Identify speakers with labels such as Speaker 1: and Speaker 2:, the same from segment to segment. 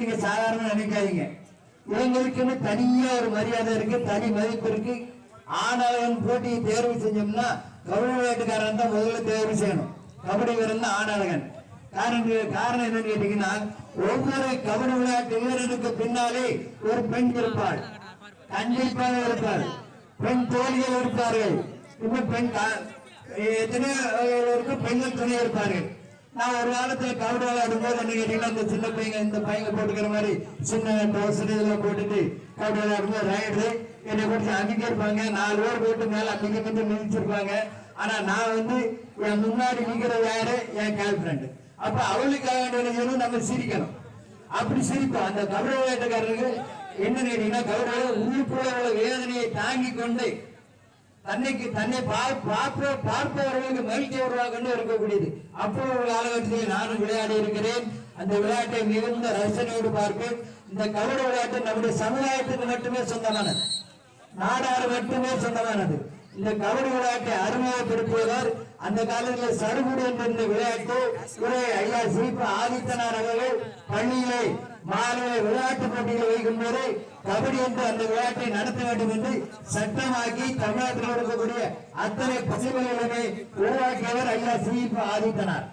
Speaker 1: நீங்க சாதாரண நினைக்காதீங்க. இளைஞருக்குன்னு தனியா ஒரு மரியாதை இருக்கு தனி மதிப்பு இருக்கு. ஆணழகன் போட்டியை தேர்வு செஞ்சோம்னா கபடி விளையாட்டுக்காரன் தான் முதல்ல தேர்வு செய்யணும். கபடி வீரன் தான் ஆணழகன் காரணம் காரணம் என்னன்னு கேட்டீங்கன்னா ஒவ்வொரு கபடி விளையாட்டு வீரனுக்கு பின்னாலே ஒரு பெண் இருப்பாள். கண்டிப்பாக இருப்பாள். பெண் தோழிகள் இருப்பார்கள். இன்னும் பெண் எத்தனை எத்தனையோ பெண்கள் துணை இருப்பார்கள். நான் ஒரு காலத்துல கபடி விளையாடும் போது என்ன கேட்டீங்கன்னா இந்த சின்ன பையங்க இந்த பையங்க போட்டுக்கிற மாதிரி சின்ன டவுசர் இதெல்லாம் போட்டுட்டு கபடி விளையாடும் போது ரைடரு என்னை போட்டு அன்னைக்கு இருப்பாங்க. நாலு பேர் போட்டு மேல அன்னைக்கு மட்டும் மிதிச்சிருப்பாங்க. ஆனா நான் வந்து என் முன்னாடி நிக்கிறது யாரு? என் கேர்ள் ஃபிரெண்டு அப்ப அவளுக்காக வேண்டிய நம்ம சிரிக்கணும். அப்படி சிரிப்போம். அந்த கபடி விளையாட்டுக்காரருக்கு என்ன கேட்டீங்கன்னா கபடி உள்ளுக்குள்ள உள்ள வேதனையை தாங்கி கொண்டு தன்னைக்கு தன்னை பார்ப்ப பார்ப்பவர்களுக்கு மகிழ்ச்சி உருவாக்கணும் இருக்கக்கூடியது. அப்போ ஒரு காலகட்டத்தில் நானும் விளையாடி இருக்கிறேன். அந்த விளையாட்டை மிகுந்த ரசனையோடு பார்ப்பேன். இந்த கபடி விளையாட்டு நம்முடைய சமுதாயத்துக்கு மட்டுமே சொந்தமானது. நாடாறு மட்டுமே சொந்தமானது. இந்த கபடி விளையாட்டை அறிமுகப்படுத்துவவர் அந்த காலத்தில் சடுகுடு என்ற இந்த விளையாட்டு இவரை ஐயா சிரிப்பு ஆதித்தனார் அவர்கள் பள்ளியிலே மாநில விளையாட்டு போட்டிகளை வைக்கும் போது கபடி என்று அந்த விளையாட்டை நடத்த வேண்டும் என்று சட்டமாக்கி தமிழ்நாட்டில் இருக்கக்கூடிய அத்தனை பசுமைகளுமே உருவாக்கியவர் ஐயா சிஇபி ஆதித்தனார்.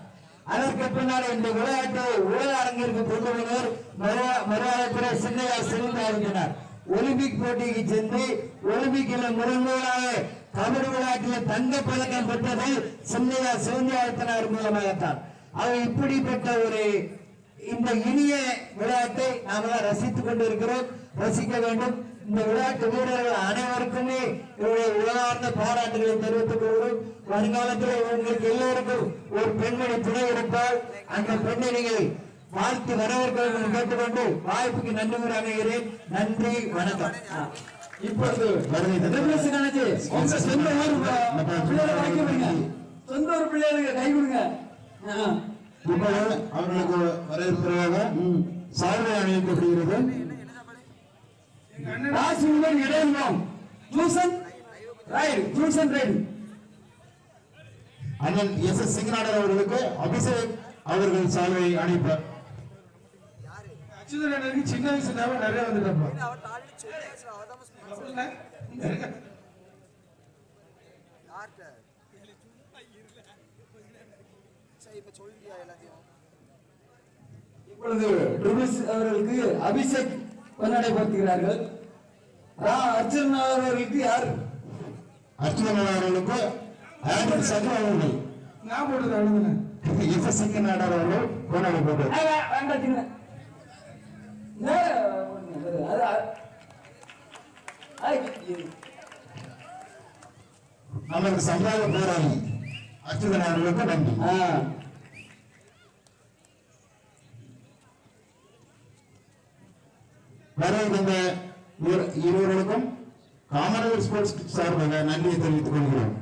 Speaker 1: அதற்கு பின்னால் இந்த விளையாட்டை உலக அரங்கிற்கு கொண்டு வந்தவர் மரியாதைக்குரிய சின்னையா சிறந்தார் ஒலிம்பிக் போட்டிக்கு சென்று ஒலிம்பிக்கில் முதன்முதலாக கபடி விளையாட்டில் தங்க பதக்கம் பெற்றது சின்னையா சிவந்தியாயத்தனார் மூலமாகத்தான். அவர் இப்படிப்பட்ட ஒரு இந்த இனிய விளையாட்டை நாமெல்லாம் ரசித்துக் கொண்டிருக்கிறோம். ரசிக்க வேண்டும். இந்த விளையாட்டு வீரர்கள் அனைவருக்குமே இவருடைய உலகார்ந்த பாராட்டுகளை தெரிவித்துக் கொள்கிறோம். வருங்காலத்தில் உங்களுக்கு எல்லோருக்கும் ஒரு பெண்மணி துணை இருப்பால் அந்த பெண்ணை நீங்கள் வாழ்த்து வரவேற்க கேட்டுக்கொண்டு வாய்ப்புக்கு நன்றி கூறி அமைகிறேன். நன்றி வணக்கம்.
Speaker 2: இப்பொழுது சொந்த ஊர் பிள்ளைகளை சொந்த ஊர் பிள்ளைகளுக்கு கை கொடுங்க. ஆ.
Speaker 3: இப்பொழுது அவர்களுக்கு வரவேற்பதாக சாதனை அணிவிக்கப்படுகிறது.
Speaker 2: ராசியுடன் இடையிலும் ஜூசன் ரைடு ஜூசன் ரைடு.
Speaker 3: அண்ணன் எஸ் எஸ் சிங்கநாடர் அவர்களுக்கு அபிஷேக் அவர்கள் சால்வை அணிப்பார்
Speaker 4: அச்சுதனுக்கு சின்ன வயசுல நிறைய வந்துட்டப்பா
Speaker 2: இப்பொழுது ட்ரிபிள்ஸ் அவர்களுக்கு அபிஷேக் ரா அர்ஜுன் அவர்களுக்கு யார்?
Speaker 3: அர்ச்சுதன் அவர்களுக்கு ஆண்டன் சகா அவர்கள்.
Speaker 4: நான் போட்டது அவ்வளவுதானே
Speaker 3: எஸ் எஸ் சிங்கநாடர் அவர்கள் கொண்டாடி
Speaker 2: வே- வேண்டாம் சின்ன. நே, அது அது- ஐ, இது-
Speaker 3: நமது சமுதாய போராளி அர்ச்சுதன் அவர்களுக்கு நன்றி. வர இருந்த இருவர்களுக்கும் காமன்வெல்த் ஸ்போர்ட்ஸ் சார்பாக நன்றியை தெரிவித்துக் கொள்கிறோம்.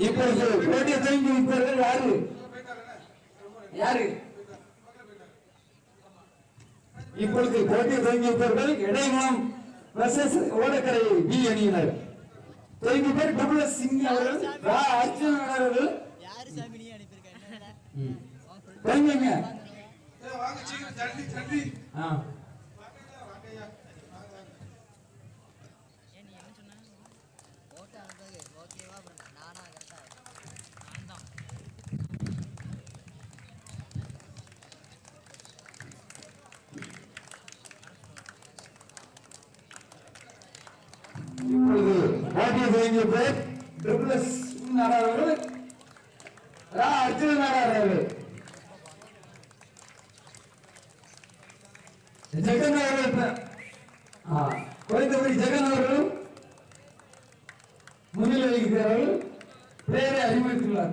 Speaker 2: இப்பொழுது போட்டியை தொடங்கி வைப்பவர்கள் யாரு? யாரு? இப்பொழுது போட்டியை தொடங்கி வைப்பவர்கள் இடைமணம் versus ஓடக்கரை பி அணியினர். தொடங்கி பேர் டபுள் எஸ் சிங் அவர்கள் ரா அர்ஜுன் அவர்கள். தொடங்கிங்க
Speaker 4: ஏய், வாங்க சீக்கிரம் தள்ளி தள்ளி.
Speaker 2: ஆ.
Speaker 5: ஏன் நீ என்ன சொன்ன ஓட்டு அனுப்புறது ஓகேவா அப்புறம் நானா கரெக்டா நான் தான்
Speaker 2: இப்பொழுது அவருடைய பெயர் டிபிள்எஸ் நாடார் அர்ஜுன நாடார் அவர்கள். ஜெகன் அவர்கள் குறைந்தபடி ஜெகன் அறிமுகத்துள்ளார்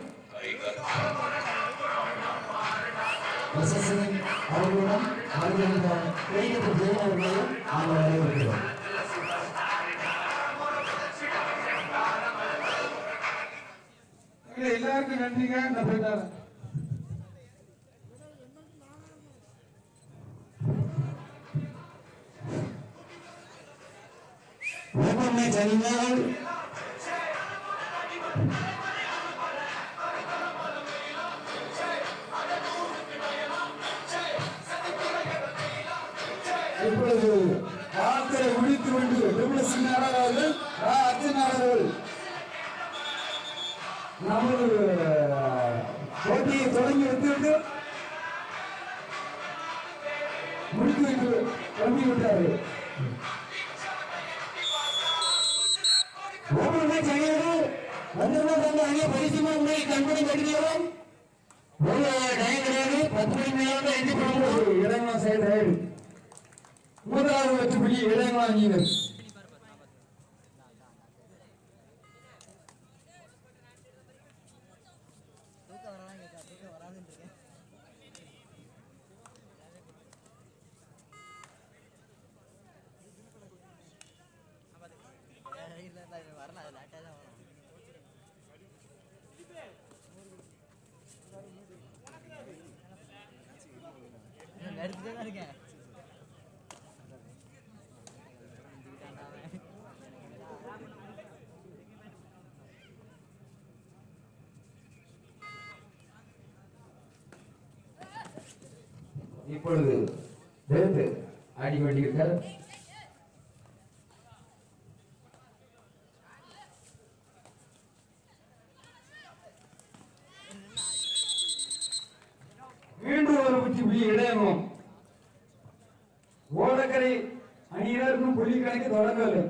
Speaker 3: அவர்களுடன் வரவேற்கிறோம்
Speaker 4: எல்லாருக்கும் நன்றிங்க. நான் போயிட்டாரன்
Speaker 1: நேரம் எண்ணி போடுவோம்
Speaker 2: இளைஞர் சைடு ரைடு முதலாவது வெற்றி புள்ளி இளைஞர் அணியினர்
Speaker 5: தூக்கம் வரலாம் கேட்கா தூக்கம் வராதுன்னு இருக்கேன் இல்லை இல்லை இது வரல அது லேட்டாக தான் வரும் இன்னும் எடுத்துட்டே தான் இருக்கேன்
Speaker 2: இப்பொழுது தேர்ந்து ஆடி கொண்டிருக்கிறார் மீண்டும் ஒரு குச்சி புள்ளி இடையணும் ஓடக்கரை அணியினருக்கும் புள்ளி கணக்கு தொடங்கவில்லை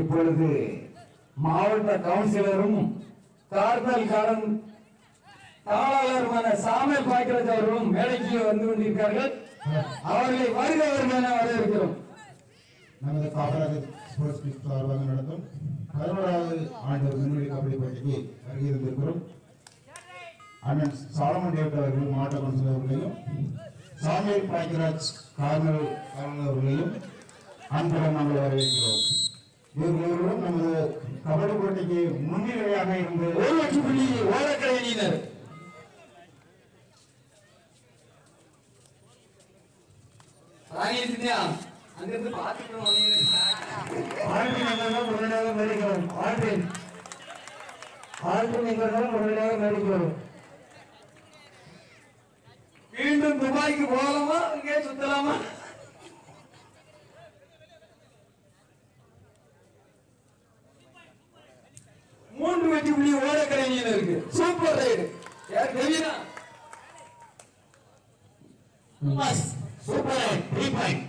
Speaker 2: இப்பொழுது மாவட்ட கவுன்சிலரும் கார்னல் காரன் தாளாளருமான சாமியல் பாக்கியராஜ் அவர்களும் மேடைக்கு வந்து கொண்டிருக்கிறார்கள். அவர்களை வருகிறவர்கள் என வரவேற்கிறோம்.
Speaker 3: நமது காமராஜர் ஸ்போர்ட்ஸ் கிளப் சார்பாக நடத்தும் பதினோராவது ஆண்டு முன்னணி கபடி போட்டிக்கு வருகை இருந்திருக்கிறோம். அண்ணன் சாலமன் டேட் அவர்கள் மாவட்ட கவுன்சிலர் அவர்களையும் சாமியல் பாக்கியராஜ் கார்னல் கார்னல் அவர்களையும் அன்புடன் நாங்கள் வரவேற்கிறோம். இவர்கள் இருவரும் நமது கபடி போட்டிக்கு முன்னிலையாக இருந்து
Speaker 2: ஒரு லட்சம் புள்ளி ஓடக்கரை அணியினர் அங்கிருந்து
Speaker 1: உடனடியாக மேடிக்கிறோம் ஆழ்வின் ஆழ்வின் எங்களுடன் உடனடியாக மேடிக்கிறோம்
Speaker 2: மீண்டும் துபாய்க்கு போகலாமா? இங்கே சுத்தலாமா? மூன்று வெற்றி புள்ளி ஓடக்கரை அணியினருக்கு சூப்பர் ரைடு. யார்
Speaker 1: சூப்பர் த்ரீ பாயிண்ட்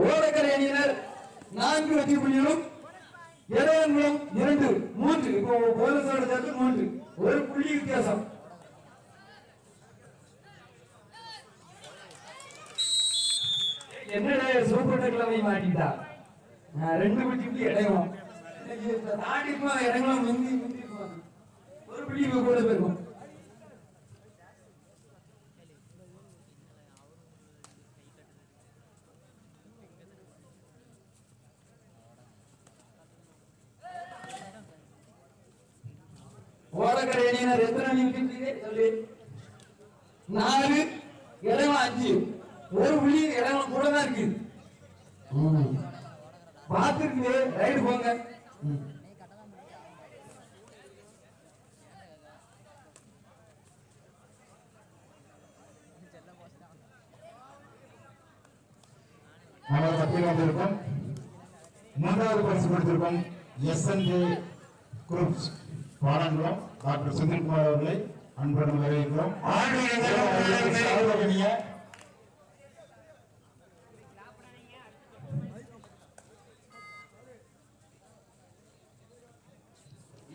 Speaker 2: ஓடக்கரை அணியினர் நான்கு வெற்றி புள்ளிகளும் இறைவன்குளம் இரண்டு மூன்று இப்போ போலீஸோட சேர்த்து மூன்று ஒரு புள்ளி வித்தியாசம். என்னடா சூப்பர் டெக்ல மாட்டிட்டா நான் ரெண்டு புள்ளி புள்ளி இடையும் தாண்டி இறங்கலாம் முந்தி முந்தி ஒரு புள்ளி கூட போயிருக்கும் ஓடக்கரை அணியினர் எத்தனை அணி விட்டுட்டீங்க சொல்லு. நாலு இடம் அஞ்சு. ஒரு புள்ளி இடம் கூட தான் இருக்கு. பார்த்துருக்கு ரைடு போங்க.
Speaker 3: நமது பட்டியல் வந்திருக்கும் மூன்றாவது பரிசு கொடுத்திருக்கும். SNJ groups Varangulam doctor Senthilkumar அவர்களை அன்புடன் வரவேற்கிறோம்.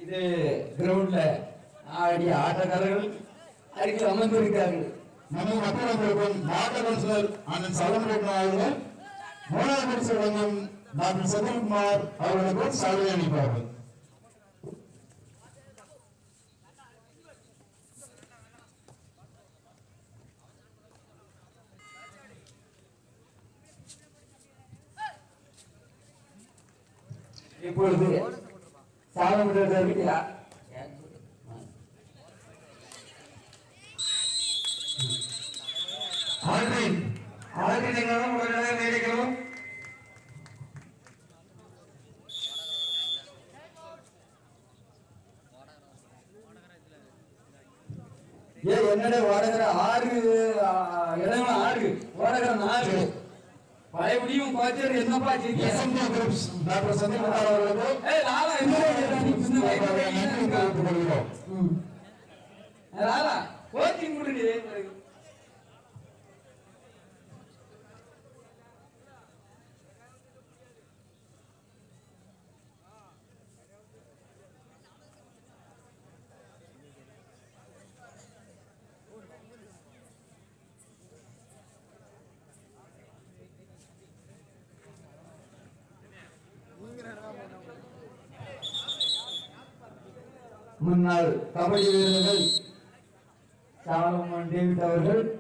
Speaker 2: இது கிரவுண்ட்ல ஆடிய ஆட்டக்காரர்கள் அருகில் அமர்ந்திருக்கிறார்கள்.
Speaker 3: பட்டியல் வந்திருக்கும் மாவட்ட கவுன்சிலர் அண்ணன் சலமரட்ன அவர்கள் மூணாவது பரிசு வழங்கும் டாக்டர் செந்தில்குமார் அவர்களுக்கு சால்வை அளிப்பார்கள்.
Speaker 2: இப்பொழுது சாலமுடர்களுக்கு
Speaker 4: ஆல்வின் ஆல்வின் எங்களும் உடனடியாக நீடிக்கிறோம்
Speaker 2: ஏ என்னடா ஓடகிற ஆறு ஆ, இடங்களும் ஆறு ஓடகிற நாலு. பழையபடியும் கோச்சர் என்னப்பா
Speaker 3: எஸ்என்ஜே குரூப்ஸ் டாக்டர் செந்தில்குமார் அவர்களுக்கு.
Speaker 2: ஏய் லாலா என்ன சின்ன. ஏய், லாலா கோச்சிங் கொடுடி கபடி வீரர்கள் சாலமன் டேவிட் அவர்கள்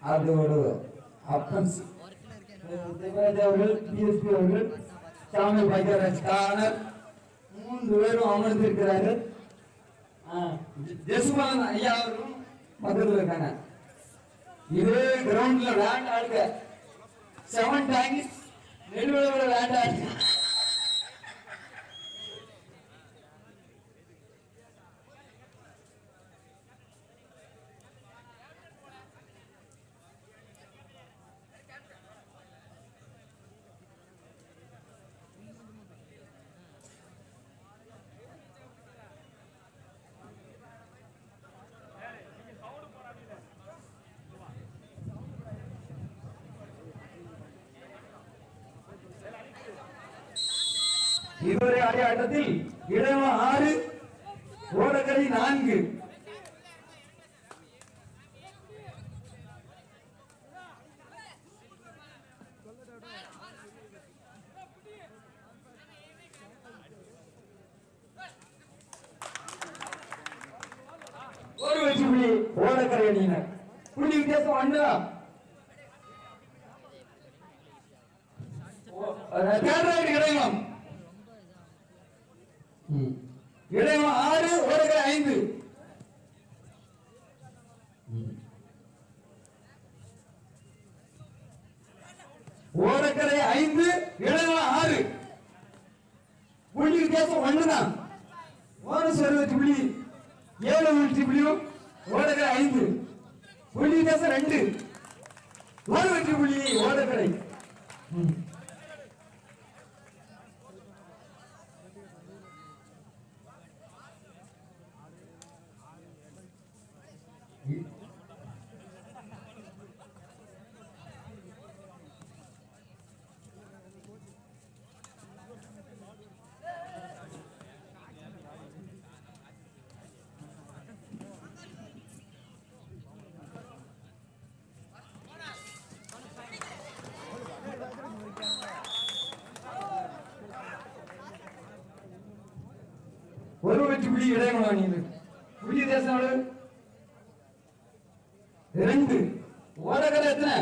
Speaker 2: அதோடு அப்பன் சி- அவர்கள் பிஎஸ்பி அவர்கள் சாமி பைக்கராஜ் கானர் மூன்று பேரும் அமர்ந்திருக்கிறார்கள். ஆ, ஐயா அவர்களும் பக்கத்தில் இருக்காங்க. இதே கிரவுண்ட்ல விளையாண்டு ஆடுங்க. செவன் டைம்ஸ் நெடுவெளியில் விளையாண்டு ஆடுங்க. இதுவரை ஆடிய இடம் ஆறு ஓடக்கரை நான்கு ஒரு வெற்றி புள்ளி ஓடக்கரை அணியினர் புள்ளி வித்தியாசம் ஒண்ணுதான் தேர்தல் கிடைக்கும் இடைவெளி ஆறு ஓடுகிற ஐந்து ஓடக்கரை ஐந்து இடைவெளி ஆறு புள்ளி வித்தியாசம் ஒண்ணுதான் ஒரு அறுபத்தி புள்ளி ஏழு வெற்றி புள்ளியும் ஓடக்கரை ஐந்து புள்ளி வித்தியாசம் ரெண்டு ஒரு வெற்றி புள்ளி ஓடக்கரை ம். ஒரு வெற்றி புள்ளி இடையமலா நீங்க புள்ளி தேசம் எவ்வளவு? ரெண்டு ஓடகரை எத்தனை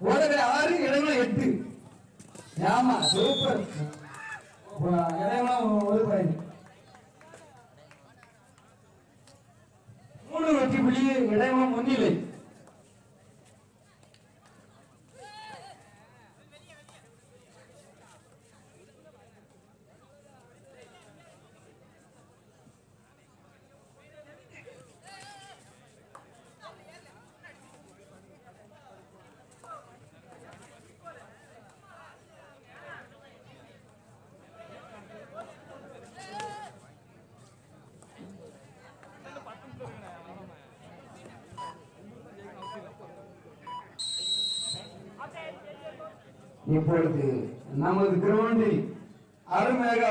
Speaker 2: ஓடகரை ஆறு இடைமலம் எட்டு ஆமா சூப்பர் இடைமலம் ஒரு பயணி மூணு வெற்றி புள்ளி இடைமலம் முன்னிலை இப்பொழுது நமது கிரவுண்டில் அருமையாக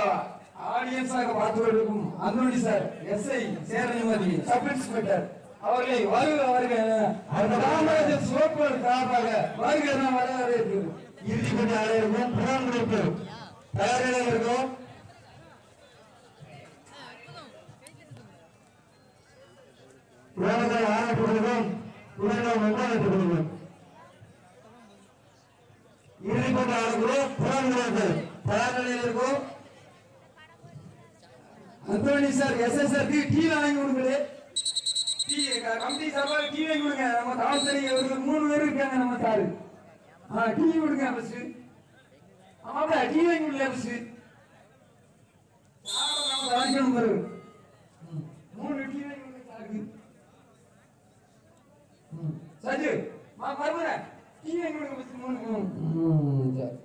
Speaker 2: ஆடியன்ஸாக பார்த்து கொண்டிருக்கும் அந்தோணி சார் எஸ்ஐ சேரநிமதி சப் இன்ஸ்பெக்டர் அவர்களை வருக வருக அந்த ராமராஜன் சோப்பர் சார்பாக வருக நாம் வரவேற்கிறோம்.
Speaker 4: இறுதி இறுதிப்பட்ட ஆளுநருக்கும் புறான்களுக்கும் தயாரிடம் இருக்கும். புறான்கள் ஆரம்பிக்கிறதும் உலகம் ஒன்றாகப்படுகிறோம்
Speaker 2: சார் டீ வாங்கி கொடுங்களே. டீ கம்பெனி சார்பாக டீ வாங்கி கொடுங்க. நம்ம தாமசரி மூணு பேர் இருக்காங்க நம்ம சாரு. ஆ டீ கொடுங்க ஃபர்ஸ்ட் ஆமாப்பா டீ வாங்கி கொடுங்க ஃபர்ஸ்ட் பாரு ம். மூணு டீ வாங்கி கொடுங்க சாருக்கு ம். சஜு மா மறுமுறை டீ வாங்கி கொடுங்க ஃபர்ஸ்ட் மூணு ம். ம் சரி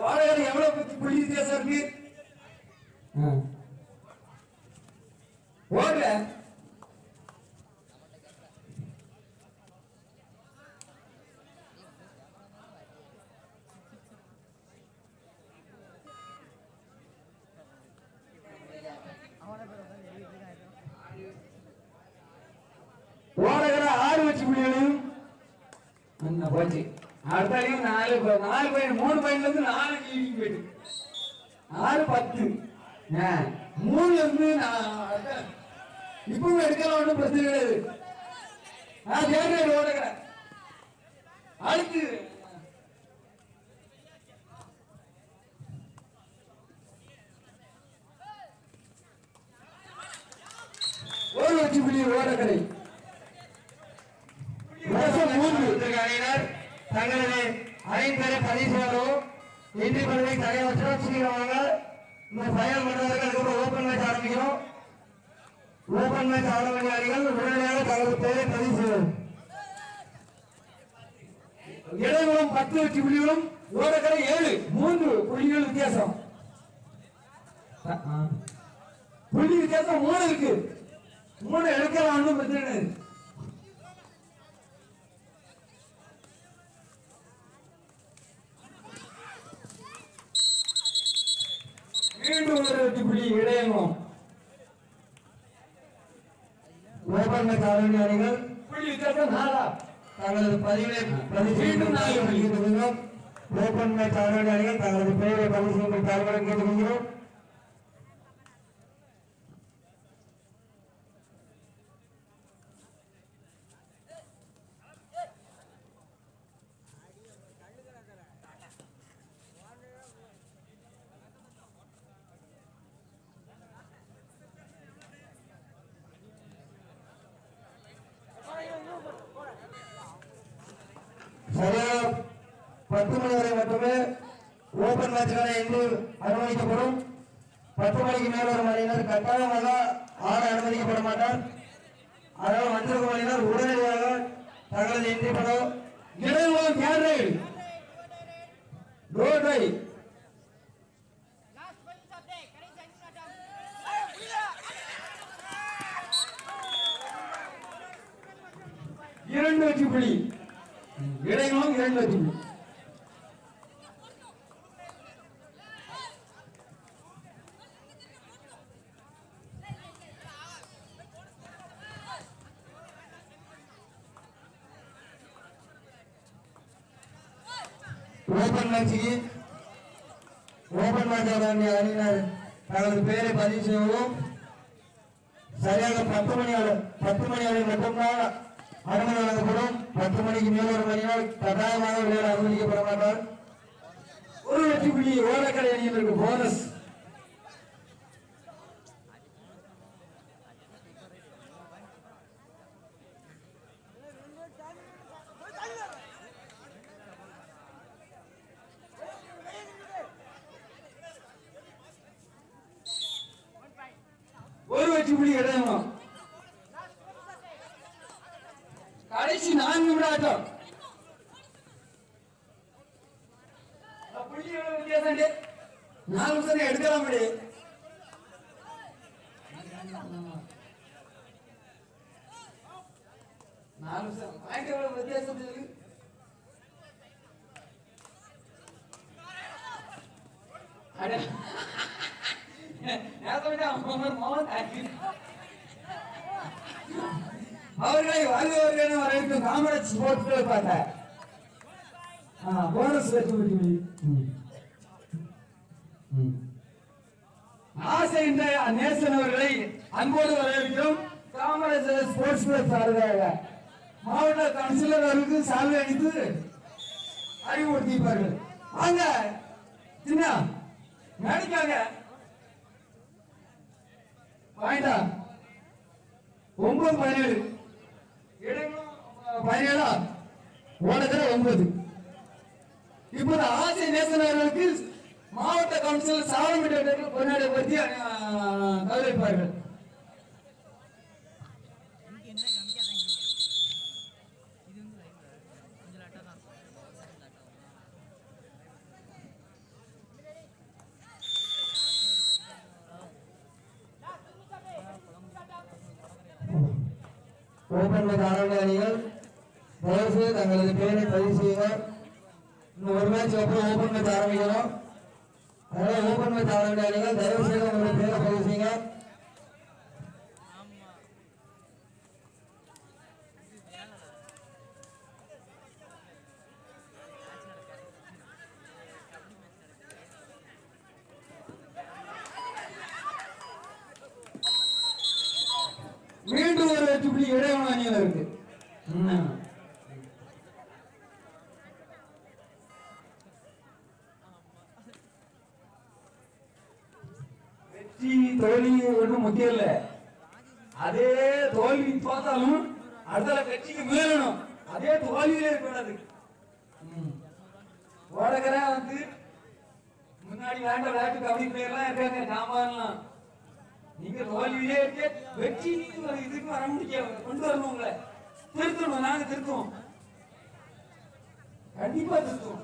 Speaker 2: வாடகை எவ்வளவு பத்தி புள்ளி வித்தியாசம் இருக்கு ஓடல ஓடகர ஆறு வச்சு புள்ளிகளையும் அண்ணா போச்சு அடுத்தாலையும் நாலு ப- நாலு பையன் மூணு ஆறு பத்து. ஆ, மூணுல இருந்து நான். இப்பவும் எடுக்கலாம் ஒன்றும் பிரச்சனை கிடையாது. நான் தேர்தல் ஓடுகிறேன் அடுத்து. ஒரு லட்சம் புள்ளி ஓடக்கரை மூன்று
Speaker 4: தங்களது ஐம்பெரை பதிவு செய்யணும் இன்றி பதவி தலைவற்றும் சீக்கிரமாக இந்த ஃபைனல் பண்ணுவதற்கு அதுக்கப்புறம் ஓப்பன் மேட்ச் ஆரம்பிக்கிறோம் ஓபன் மேட்ச் ஆரம்பிக்க அணிகள் உடனடியாக தங்களது பெயரை பதிவு செய்யணும்
Speaker 2: இடைவெளும் பத்து வெற்றி புள்ளிகளும் ஓடக்கரை ஏழு மூன்று புள்ளிகள் வித்தியாசம். புள்ளி வித்தியாசம் மூணு இருக்கு. மூணு எடுக்கலாம் ஒன்றும் பிரச்சனை கிடையாது மீண்டும் ஒரு புள்ளி வித்தியாசம் நாலா.
Speaker 4: தங்களது பதிவை பதிவு மேட்ச் ஆரம்பிக்க அணிகள் தங்களது பெயரை பதிவு செய்யும் கேட்டுக்கொள்கிறோம். பத்து மணி வரை மட்டுமே ஓபன் மேட்ச்களை இன்று அனுமதிக்கப்படும். பத்து மணிக்கு மேல் ஒரு மணியினர் கட்டாயமாக ஆட அனுமதிக்கப்பட மாட்டார். அதனால் வந்திருக்கும் மணியினர் உடனடியாக தங்களது இன்றி படம்
Speaker 2: இடைவெளம் கேரளை ரோடை
Speaker 6: Last
Speaker 2: இரண்டு வெற்றி புள்ளி. இடைவெளம் இரண்டு வெற்றி புள்ளி
Speaker 4: ஓபன் மேட்சுக்கு ஓபன் மேட்ச் அணியினர் தங்களது பெயரை பதிவு செய்யவும் சரியாக பத்து மணி அளவு பத்து மணி அளவு மட்டும்தான் அனுமதி வழங்கப்படும் பத்து மணிக்கு மேல் ஒரு மணியால் கட்டாயமாக விளையாட அனுமதிக்கப்பட மாட்டார்
Speaker 2: ஒரு வெற்றி புள்ளி ஓடக்கடை அணியினருக்கு போனஸ் வெற்றி புள்ளி இடையணும் கடைசி நான்கு நிமிட ஆட்டம் புள்ளி எவ்வளவு வித்தியாசம் டே? நாலு நிமிஷம் எடுக்கலாம் முடியும் நாலு நிமிஷம் பாயிண்ட் எவ்வளவு வித்தியாசம் இருக்கு அட நேரத்தை விட தாக்கி அவர்களை வாழ்வர்கள் வரவேற்கும் காமராஜ் ஸ்போர்ட்ஸ் கிளப் போனஸ் ஆசை என்ற நேசன் அவர்களை அன்போடு வரவேற்கிறோம். காமராஜ் ஸ்போர்ட்ஸ் கிளப் சார்பாக. மாவட்ட கவுன்சிலர் அவர்களுக்கு சால்வை அளித்து அறிவுறுத்திப்பார்கள் வாங்க சின்ன நடிக்காங்க வாங்கிட்டா ஒன்பது பதினேழு. பதினேழா? ஓடத்துல ஒன்பது. இப்போது ஆசிய நேசனர்களுக்கு மாவட்ட கவுன்சில் சாலமிட்ட கொண்டாடப்படுத்தி பற்றி கவலைப்பார்கள்
Speaker 5: இங்கே என்ன காமிக்க அதான் இங்கே இது வந்து லைவ்ல கொஞ்சம் லேட்டாக தான் செகண்ட் லேட்டாக
Speaker 1: ஓபன் மேட்ச் ஆரம்ப தயவுசெய்து தங்களது பேரை பதிவு செய்யுங்க இன்னும் ஒரு மேட்ச் அப்புறம் ஓபன் மேட்ச் ஆரம்பிக்கணும். அதனால ஓபன் மேட்ச் ஆரம்ப அணிகள் தயவு உங்களுடைய பேரை பதிவு செய்யுங்க
Speaker 5: ஆமாம் இது வேலை மேட்ச் நடக்காது கபடி மேட்ச் நடக்குது
Speaker 2: மீண்டும் ஒரு வெற்றி புள்ளி இடைவெளி அணியில் இருக்கு. வெற்றி தோல்வி ஒன்றும் முக்கியம் இல்ல. அதே தோல்வி தோத்தாலும் அடுத்த வெற்றிக்கு முயலணும் அதே தோல்வியிலே இருக்கக்கூடாது. ஓடகர வந்து முன்னாடி விளையாண்ட விளையாட்டு கபடி பிளேயர்லாம் இருக்காங்க ஜாமான்லாம் நீங்க தோல்வியிலே இருக்க வெற்றி நீங்க இதுக்கு வர முடியாது. கொண்டு வரணும் உங்களை. திருத்தணும். நாங்க திருத்துவோம். கண்டிப்பா திருத்துவோம்.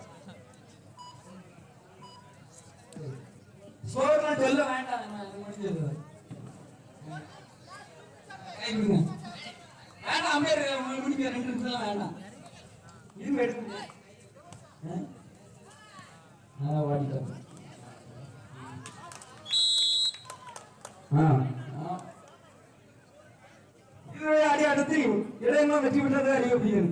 Speaker 2: சோறுலாம் சொல்ல வேண்டாம். வேண்டாம் இது முடிஞ்சது கை வேண்டாம். அம்பேர் முடிக்க ரெண்டு நிமிஷம் வேண்டாம். இது எடுத்துங்க நல்லா வாடிட்டோம் ஆ. அடி அடுத்து இடையெல்லாம் வெற்றி பெற்றதை
Speaker 1: அறியப்படுகிறது